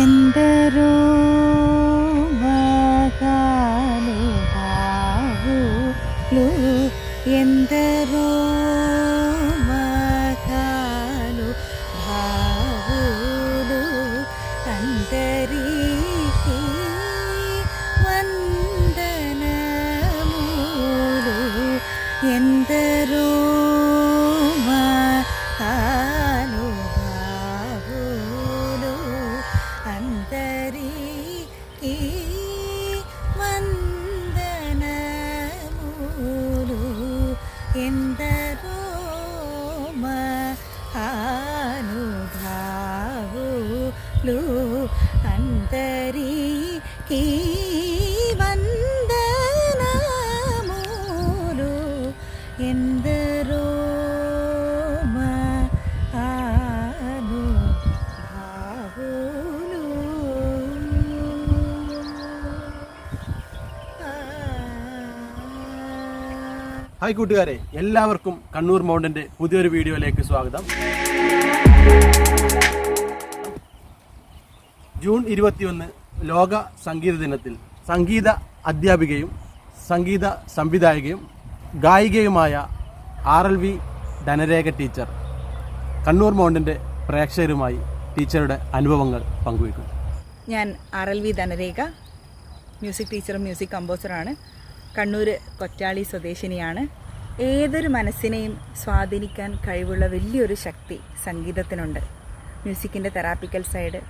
ಎಂದರೋ ಮಗಾಲು ಹಾವು ಎಂದರೋ எந்த ഹായ് കൂട്ടുകാരെ എല്ലാവർക്കും കണ്ണൂർ മൗണ്ടിന്റെ പുതിയൊരു വീഡിയോയിലേക്ക് സ്വാഗതം. ജൂൺ ഇരുപത്തിയൊന്ന് ലോക സംഗീത ദിനത്തിൽ സംഗീത അധ്യാപികയും സംഗീത സംവിധായകയും ഗായികയുമായ R L V Dhanarekha teacher Kannur മൗണ്ടിന്റെ പ്രേക്ഷകരുമായി ടീച്ചറുടെ അനുഭവങ്ങൾ പങ്കുവയ്ക്കും ഞാൻ R L V Dhanarekha music ടീച്ചറും മ്യൂസിക് കമ്പോസറാണ്. കണ്ണൂർ കൊറ്റാളി സ്വദേശിനിയാണ്. ഏതൊരു മനസ്സിനെയും സ്വാധീനിക്കാൻ കഴിവുള്ള വലിയൊരു ശക്തി സംഗീതത്തിനുണ്ട്. മ്യൂസിക്കിന്റെ തെറാപ്പിക്കൽ സൈഡ്.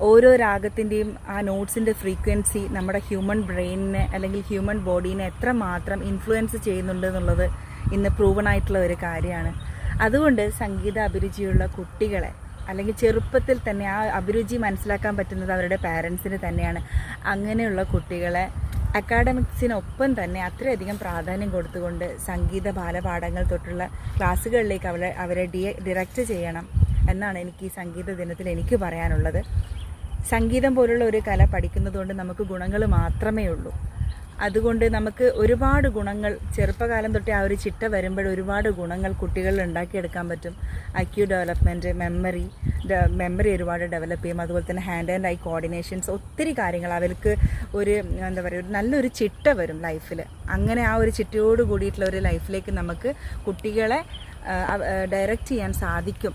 ഓരോ രാഗത്തിന്റെയും ആ നോട്ട്സിന്റെ ഫ്രീക്വൻസി നമ്മുടെ ഹ്യൂമൻ ബ്രെയിനിനെ അല്ലെങ്കിൽ ഹ്യൂമൻ ബോഡീനെ എത്രമാത്രം ഇൻഫ്ലുവൻസ് ചെയ്യുന്നുണ്ട് എന്നുള്ളത് ഇന്ന് പ്രൂവൺ ആയിട്ടുള്ള ഒരു കാര്യമാണ്. അതുകൊണ്ട് സംഗീത അഭിരുചിയുള്ള കുട്ടികളെ അല്ലെങ്കിൽ ചെറുപ്പത്തിൽ തന്നെ ആ അഭിരുചി മനസ്സിലാക്കാൻ പറ്റുന്നത് അവരുടെ പാരൻസിന് തന്നെയാണ്. അങ്ങനെയുള്ള കുട്ടികളെ അക്കാഡമിക്സിനൊപ്പം തന്നെ അത്രയധികം പ്രാധാന്യം കൊടുത്തുകൊണ്ട് സംഗീത ബാലപാഠങ്ങൾ തൊട്ടുള്ള ക്ലാസ്സുകളിലേക്ക് അവരെ അവരെ ഡി ഡിറക്റ്റ് ചെയ്യണം എന്നാണ് എനിക്ക് ഈ സംഗീത ദിനത്തിൽ എനിക്ക് പറയാനുള്ളത്. സംഗീതം പോലുള്ള ഒരു കല പഠിക്കുന്നതുകൊണ്ട് നമുക്ക് ഗുണങ്ങൾ മാത്രമേ ഉള്ളൂ. അതുകൊണ്ട് നമുക്ക് ഒരുപാട് ഗുണങ്ങൾ ചെറുപ്പകാലം തൊട്ടേ ആ ഒരു ചിട്ട വരുമ്പോൾ ഒരുപാട് ഗുണങ്ങൾ കുട്ടികളിൽ ഉണ്ടാക്കിയെടുക്കാൻ പറ്റും. അക്യൂ ഡെവലപ്മെന്റ് മെമ്മറി മെമ്മറി ഒരുപാട് ഡെവലപ്പ് ചെയ്യും. അതുപോലെ തന്നെ ഹാൻഡ് ആൻഡ് ഐ കോർഡിനേഷൻസ് ഒത്തിരി കാര്യങ്ങൾ അവർക്ക് ഒരു എന്താ പറയുക ഒരു നല്ലൊരു ചിട്ട വരും ലൈഫിൽ അങ്ങനെ ആ ഒരു ചിട്ടയോട് കൂടിയിട്ടുള്ള ഒരു ലൈഫിലേക്ക് നമുക്ക് കുട്ടികളെ ഡയറക്റ്റ് ചെയ്യാൻ സാധിക്കും.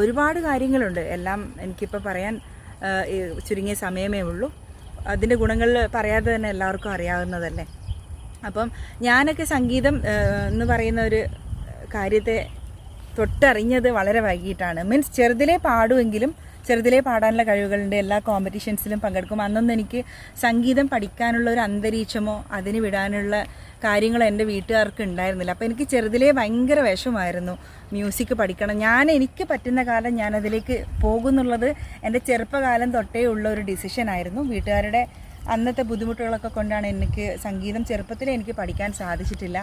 ഒരുപാട് കാര്യങ്ങളുണ്ട്. എല്ലാം എനിക്കിപ്പോൾ പറയാൻ ചുരുങ്ങിയ സമയമേ ഉള്ളൂ. അതിന്റെ ഗുണങ്ങൾ പറയാതെ തന്നെ എല്ലാവർക്കും അറിയാവുന്നതല്ലേ? അപ്പം ഞാനൊക്കെ സംഗീതം എന്ന് പറയുന്ന ഒരു കാര്യത്തെ തൊട്ടറിഞ്ഞത് വളരെ വൈകിട്ടാണ്. മീൻസ് ചെറുതിലെ പാടുമെങ്കിലും ചെറുതിലേ പാടാനുള്ള കഴിവുകളുണ്ട്. എല്ലാ കോമ്പറ്റീഷൻസിലും പങ്കെടുക്കും. അന്നൊന്നും എനിക്ക് സംഗീതം പഠിക്കാനുള്ള ഒരു അന്തരീക്ഷമോ അതിന് വിടാനുള്ള കാര്യങ്ങളോ എന്റെ വീട്ടുകാർക്ക് ഉണ്ടായിരുന്നില്ല. അപ്പോൾ എനിക്ക് ചെറുതിലേ ഭയങ്കര വിഷമായിരുന്നു മ്യൂസിക് പഠിക്കണം. ഞാൻ എനിക്ക് പറ്റുന്ന കാലം ഞാനതിലേക്ക് പോകുന്നുള്ളത് എന്റെ ചെറുപ്പകാലം തൊട്ടേ ഉള്ള ഒരു ഡിസിഷൻ ആയിരുന്നു. വീട്ടുകാരുടെ അന്നത്തെ ബുദ്ധിമുട്ടുകളൊക്കെ കൊണ്ടാണ് എനിക്ക് സംഗീതം ചെറുപ്പത്തിൽ എനിക്ക് പഠിക്കാൻ സാധിച്ചിട്ടില്ല.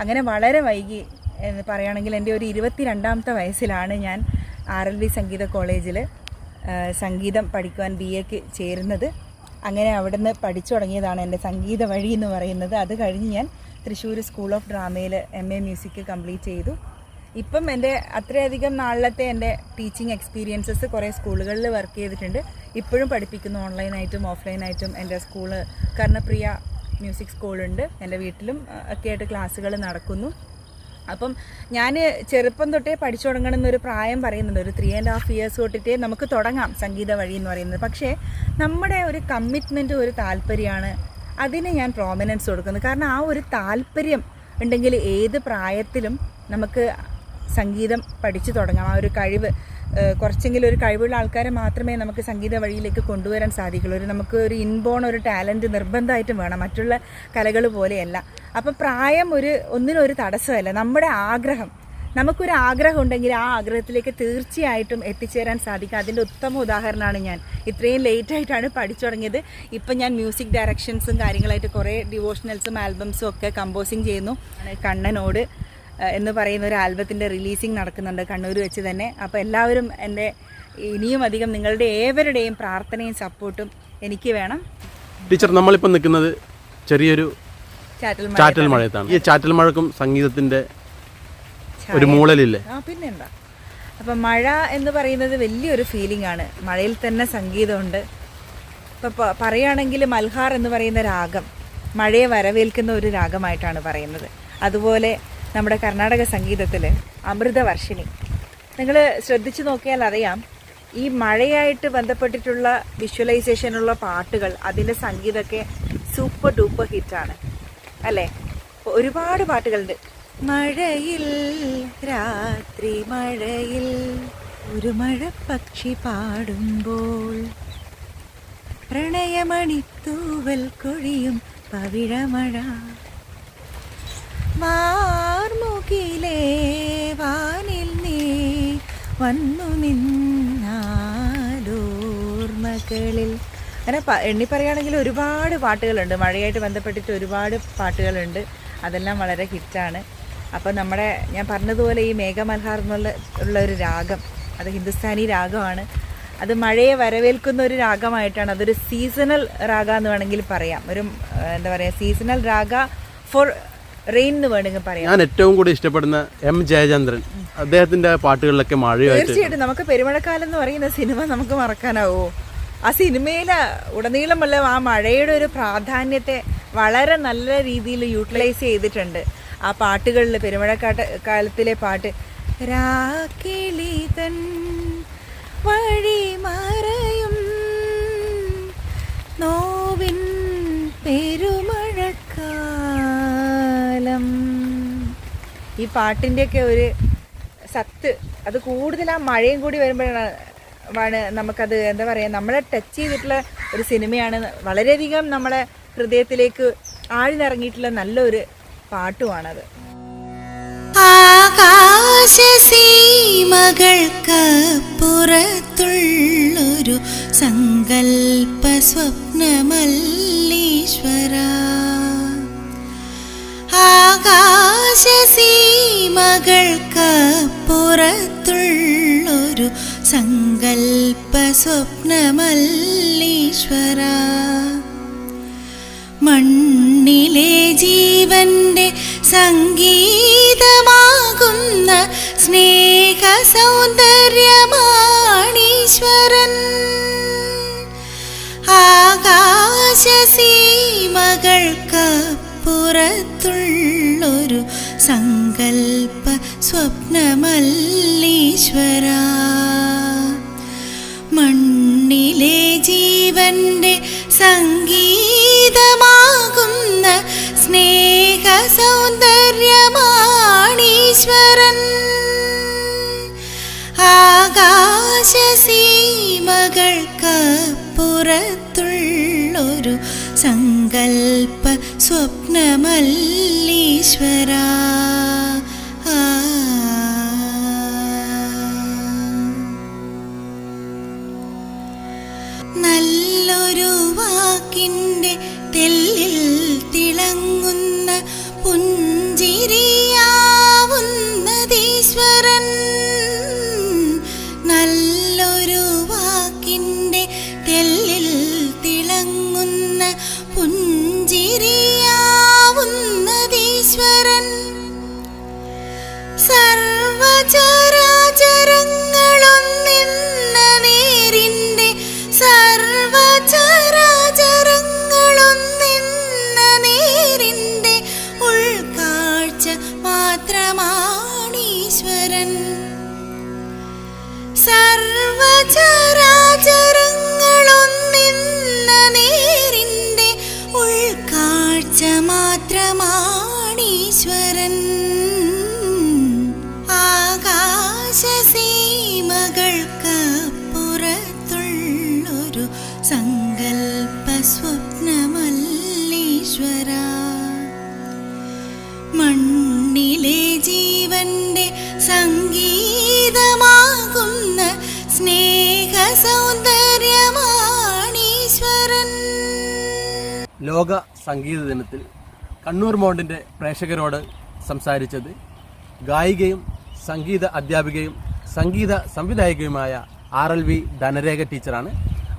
അങ്ങനെ വളരെ വൈകി എന്ന് പറയുകയാണെങ്കിൽ എന്റെ ഒരു ഇരുപത്തി രണ്ടാമത്തെ വയസ്സിലാണ് ഞാൻ ആർ എൽ വി സംഗീത കോളേജിൽ സംഗീതം പഠിക്കുവാൻ ബി എക്ക് ചേരുന്നത്. അങ്ങനെ അവിടെ നിന്ന് പഠിച്ചു തുടങ്ങിയതാണ് എന്റെ സംഗീത വഴി എന്ന് പറയുന്നത്. അത് കഴിഞ്ഞ് ഞാൻ തൃശ്ശൂർ സ്കൂൾ ഓഫ് ഡ്രാമയിൽ എം എ മ്യൂസിക് കംപ്ലീറ്റ് ചെയ്തു. ഇപ്പം എന്റെ അത്രയധികം നാളിലത്തെ എന്റെ ടീച്ചിങ് എക്സ്പീരിയൻസസ് കുറേ സ്കൂളുകളിൽ വർക്ക് ചെയ്തിട്ടുണ്ട്. ഇപ്പോഴും പഠിപ്പിക്കുന്നു ഓൺലൈനായിട്ടും ഓഫ്ലൈനായിട്ടും എന്റെ സ്കൂൾ കർണപ്രിയ മ്യൂസിക് സ്കൂളുണ്ട് എന്റെ വീട്ടിലും. ഒക്കെ ആയിട്ട് ക്ലാസ്സുകൾ നടക്കുന്നു. അപ്പം ഞാൻ ചെറുപ്പം തൊട്ടേ പഠിച്ചു തുടങ്ങണം എന്നൊരു പ്രായം പറയുന്നുണ്ട്. ഒരു ത്രീ ആൻഡ് ഹാഫ് ഇയേഴ്സ് തൊട്ടിട്ടേ നമുക്ക് തുടങ്ങാം സംഗീത വഴി എന്ന് പറയുന്നത്. പക്ഷേ നമ്മുടെ ഒരു കമ്മിറ്റ്മെന്റ് ഒരു താല്പര്യമാണ് അതിന് ഞാൻ പ്രോമിനൻസ് കൊടുക്കുന്നത്. കാരണം ആ ഒരു താല്പര്യം ഉണ്ടെങ്കിൽ ഏത് പ്രായത്തിലും നമുക്ക് സംഗീതം പഠിച്ചു തുടങ്ങാം. ആ ഒരു കഴിവ് കുറച്ചെങ്കിലും ഒരു കഴിവുള്ള ആൾക്കാരെ മാത്രമേ നമുക്ക് സംഗീത വഴിയിലേക്ക് കൊണ്ടുവരാൻ സാധിക്കുള്ളൂ. ഒരു നമുക്ക് ഒരു ഇൻബോൺ ഒരു ടാലന്റ് നിർബന്ധമായിട്ടും വേണം. മറ്റുള്ള കലകൾ പോലെയല്ല. അപ്പം പ്രായം ഒരു ഒന്നിനൊരു തടസ്സമല്ല. നമ്മുടെ ആഗ്രഹം. നമുക്കൊരു ആഗ്രഹം ഉണ്ടെങ്കിൽ ആ ആഗ്രഹത്തിലേക്ക് തീർച്ചയായിട്ടും എത്തിച്ചേരാൻ സാധിക്കും. അതിന്റെ ഉത്തമ ഉദാഹരണമാണ് ഞാൻ. ഇത്രയും ലേറ്റ് ആയിട്ടാണ് പഠിച്ചു തുടങ്ങിയത് ഇപ്പം ഞാൻ മ്യൂസിക് ഡയറക്ഷൻസും കാര്യങ്ങളായിട്ട് കുറേ ഡിവോഷണൽസും ആൽബംസും ഒക്കെ കമ്പോസിങ് ചെയ്യുന്നു. കണ്ണനോട് എന്ന് പറയുന്ന ഒരു ആൽബത്തിന്റെ റിലീസിങ് നടക്കുന്നുണ്ട് കണ്ണൂർ വെച്ച് തന്നെ. അപ്പോൾ എല്ലാവരും എന്റെ ഇനിയും അധികം നിങ്ങളുടെ ഏവരുടെയും പ്രാർത്ഥനയും സപ്പോർട്ടും എനിക്ക് വേണം. ടീച്ചർ നമ്മളിപ്പോൾ നിൽക്കുന്നത് ചെറിയൊരു ചാറ്റൽ മഴയത്താണ്. ഈ ചാറ്റൽ മഴക്കും സംഗീതത്തിന്റെ ഒരു മൂളലില്ലേ പിന്നെന്താ? അപ്പം മഴ എന്ന് പറയുന്നത് വലിയൊരു ഫീലിംഗ് ആണ്. മഴയിൽ തന്നെ സംഗീതമുണ്ട്. ഇപ്പൊ പറയുകയാണെങ്കിൽ മൽഹാർ എന്ന് പറയുന്ന രാഗം മഴയെ വരവേൽക്കുന്ന ഒരു രാഗമായിട്ടാണ് പറയുന്നത്. അതുപോലെ നമ്മുടെ കർണാടക സംഗീതത്തിൽ അമൃതവർഷിണി. നിങ്ങൾ ശ്രദ്ധിച്ചു നോക്കിയാൽ അറിയാം ഈ മഴയായിട്ട് ബന്ധപ്പെട്ടിട്ടുള്ള വിഷ്വലൈസേഷനുള്ള പാട്ടുകൾ അതിന്റെ സംഗീതമൊക്കെ സൂപ്പർ ഡൂപ്പർ ഹിറ്റാണ് അല്ലേ? ഒരുപാട് പാട്ടുകളുണ്ട്. മഴയിൽ രാത്രി മഴയിൽ ഒരു മഴ പക്ഷി പാടുമ്പോൾ. പ്രണയമണിത്തൂവൽ കൊഴിയും പവിഴമഴ മാർമുകിലേ വാനിൽ നീ വന്നു നിന്നാലോർമകളിൽ അങ്ങനെ എണ്ണി പറയുകയാണെങ്കിൽ ഒരുപാട് പാട്ടുകളുണ്ട്. മഴയായിട്ട് ബന്ധപ്പെട്ടിട്ട് ഒരുപാട് പാട്ടുകളുണ്ട്. അതെല്ലാം വളരെ ഹിറ്റാണ്. അപ്പോൾ നമ്മുടെ ഞാൻ പറഞ്ഞതുപോലെ ഈ മേഘമൽഹാർ എന്നുള്ള ഉള്ള ഒരു രാഗം അത് ഹിന്ദുസ്ഥാനി രാഗമാണ്. അത് മഴയെ വരവേൽക്കുന്ന ഒരു രാഗമായിട്ടാണ്. അതൊരു സീസണൽ രാഗ എന്ന് വേണമെങ്കിൽ പറയാം. ഒരു എന്താ പറയുക സീസണൽ രാഗ ഫോർ റെയിൻ എന്ന് വേണമെങ്കിൽ പറയാം. ഞാൻ ഏറ്റവും കൂടുതൽ ഇഷ്ടപ്പെടുന്ന എം ജയചന്ദ്രൻ. അദ്ദേഹത്തിന്റെ പാട്ടുകളിലൊക്കെ മഴയായിട്ട് തീർച്ചയായിട്ടും. നമുക്ക് പെരുമഴക്കാലം എന്ന് പറയുന്ന സിനിമ നമുക്ക് മറക്കാനാവോ? ആ സിനിമയിൽ ഉടനീളമുള്ള ആ മഴയുടെ ഒരു പ്രാധാന്യത്തെ വളരെ നല്ല രീതിയിൽ യൂട്ടിലൈസ് ചെയ്തിട്ടുണ്ട്. ആ പാട്ടുകളിൽ പെരുമഴക്കാട്ട് കാലത്തിലെ പാട്ട് രാക്കിളിതൻ വഴി മറയും നോവിൻ പെരുമഴക്കാലം. ഈ പാട്ടിന്റെയൊക്കെ ഒരു സത്ത് അത് കൂടുതൽ ആ മഴയും കൂടി വരുമ്പോഴാണ് ആണ് നമുക്കത് എന്താ പറയുക നമ്മളെ ടച്ച് ചെയ്തിട്ടുള്ള ഒരു സിനിമയാണ്. വളരെയധികം നമ്മളെ ഹൃദയത്തിലേക്ക് ആഴ്ന്നിറങ്ങിയിട്ടുള്ള നല്ലൊരു പാട്ടുമാണത് ആകാശസീമകൾക്കപ്പുറത്തുള്ളൊരു സങ്കൽപ്പ സ്വപ്നമല്ലീശ്വര ആകാശസീമകൾക്കപ്പുറത്തുള്ളൊരു സങ്കൽപ്പ സ്വപ്നമല്ലീശ്വര മണ്ണിലെ ജീവന്റെ സംഗീതമാകുന്ന സ്നേഹ സൗന്ദര്യമാണീശ്വരൻ ആകാശസീമകൾക്കപ്പുറത്തുള്ളൊരു സങ്കൽപ്പ സ്വപ്നമല്ലീശ്വര മണ്ണിലെ ജീവന്റെ സംഗീതമാകുന്ന സ്നേഹ സൗന്ദര്യമാണീശ്വരൻ ആകാശസീമകൾക്കപ്പുറത്തുള്ളൊരു സങ്കൽപ്പ സ്വപ്നമല്ലീശ്വര. te ലോക സംഗീത ദിനത്തിൽ കണ്ണൂർ മൗണ്ടിന്റെ പ്രേക്ഷകരോട് സംസാരിച്ചത് ഗായികയും സംഗീത അധ്യാപികയും സംഗീത സംവിധായകയുമായ ആർ എൽ വി ധനരേഖ ടീച്ചറാണ്.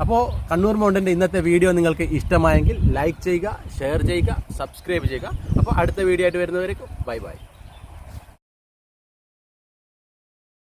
അപ്പോൾ കണ്ണൂർ മൗണ്ടിന്റെ ഇന്നത്തെ വീഡിയോ നിങ്ങൾക്ക് ഇഷ്ടമായെങ്കിൽ ലൈക്ക് ചെയ്യുക ഷെയർ ചെയ്യുക സബ്സ്ക്രൈബ് ചെയ്യുക. അപ്പോൾ അടുത്ത വീഡിയോ ആയിട്ട് വരുന്നവരേക്കും ബൈ ബൈ.